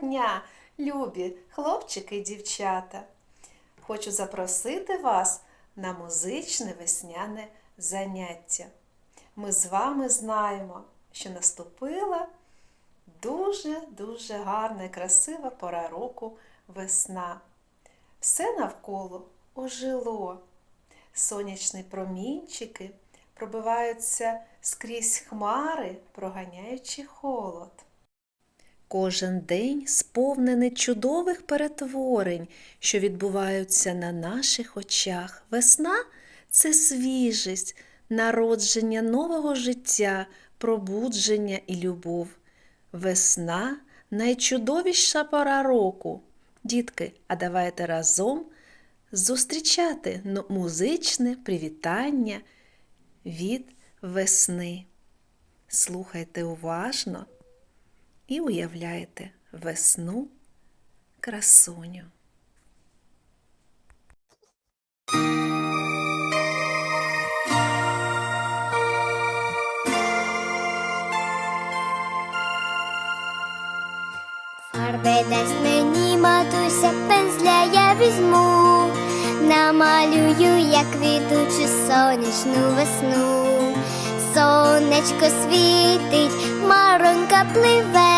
дня, любі хлопчики і дівчата! Хочу запросити вас на музичне весняне заняття. Ми з вами знаємо, що наступила дуже-дуже гарна і красива пора року весна. Все навколо ожило. Сонячні промінчики пробиваються скрізь хмари, проганяючи холод. Кожен день сповнений чудових перетворень, що відбуваються на наших очах. Весна це свіжість, народження нового життя, пробудження і любов. Весна найчудовіша пора року. Дітки, а давайте разом зустрічати музичне привітання від весни. Слухайте уважно і уявляйте весну красуню. Фарби дасть мені матуся, пензля я візьму, намалюю, як квітучу сонячну весну. Сонечко світить, маронька пливе,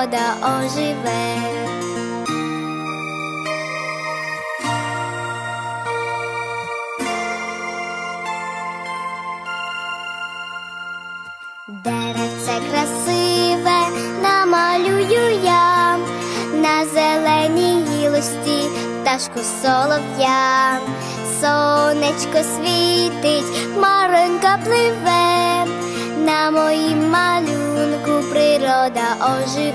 природа оживе. Деревце красиве намалюю я на зеленій гілості пташку солов'я. Сонечко світить, маронька пливе, на моїм малюнку природа оживе.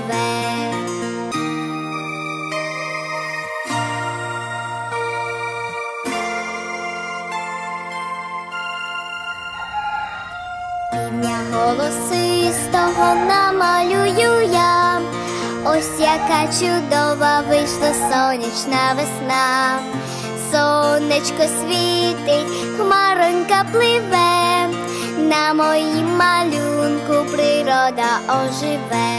Півня голосистого намалюю я, ось яка чудова вийшла сонячна весна. Сонечко світить, хмаронька пливе, на моїм малюнку природа оживе.